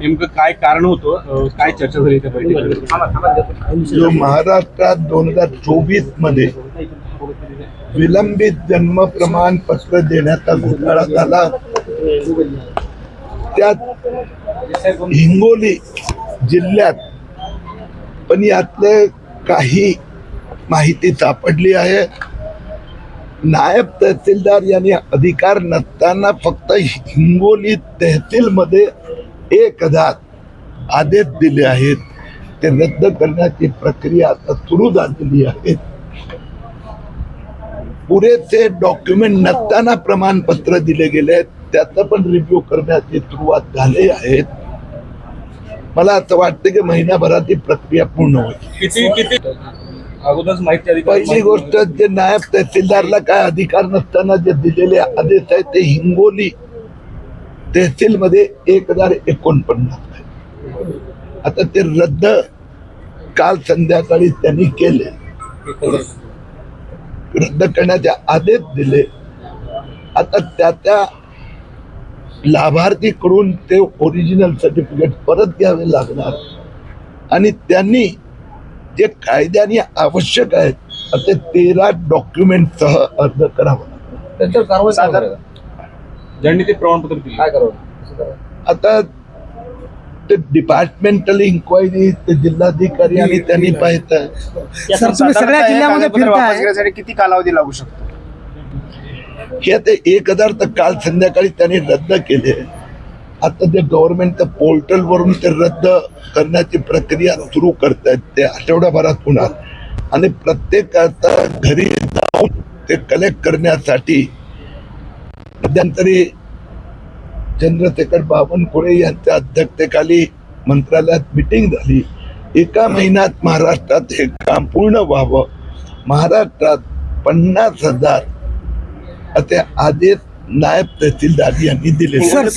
नेमकं काय कारण होतं? काय चर्चा झाली त्या बैठकीत जो महाराष्ट्रात दोन हजार चोवीसमध्ये विलंबित जन्म प्रमाणपत्र देण्याचा घोटाळा झाला. त्यात हिंगोली जिल्ह्यात पण यातलं काही माहिती सापडली आहे. नायब तहसीलदार यांनी अधिकार नसताना फक्त हिंगोली तहसीलमध्ये एक हजार आदेश दिले आहेत. ते रद्द करण्याची प्रक्रिया आता सुरू झालेली आहे. पुरेसे डॉक्युमेंट नसताना प्रमाणपत्र दिले गेले आहेत. त्याचं पण रिव्ह्यू करण्याची सुरुवात झाली आहे. मला असं वाटतं की महिनाभरात ही प्रक्रिया पूर्ण होईल. किती किती अगोदरच माहिती अधिकार पहिली गोष्ट जे नायब तहसीलदारला काय अधिकार नसताना जे दिलेले आदेश आहेत ते हिंगोली तहसीलमध्ये एक हजार एकोणपन्नास आता ते रद्द काल संध्याकाळी त्यांनी केले. रद्द करण्याचे आदेश दिले. आता त्या त्या लाभार्थीकडून ते ओरिजिनल सर्टिफिकेट परत घ्यावे लागणार. आणि त्यांनी जे कायद्याने आवश्यक आहेत असे तेरा डॉक्युमेंट सह अर्ज करावा. त्यांच्यावर कारवाई साधारण-? ज्यांनी ते प्रमाणपत्र दिले. काय करावं? कसं करावं? आता ते डिपार्टमेंटल इन्क्वायरी ते जिल्हाधिकारी आणि त्यांनी पाहिजे सर तुम्ही सगळ्या जिल्ह्यामध्ये फिरताय. किती कालावधी लागू शकतो? हे ते एक हजार तर काल संध्याकाळी त्यांनी रद्द केले. आता ते गव्हर्नमेंटच्या पोर्टल वरून ते रद्द करण्याची प्रक्रिया सुरू करतायत ते आठवड्याभरात होणार. आणि प्रत्येकाचा घरी जाऊन ते कलेक्ट करण्यासाठी मध्यंतरी चंद्रशेखर बावनकुळे यांच्या अध्यक्षतेखाली मंत्रालयात मिटिंग झाली. एका महिन्यात महाराष्ट्रात हे काम पूर्ण व्हावं. महाराष्ट्रात पन्नास हजार असे आदेश नायब तहसीलदार यांनी दिले सर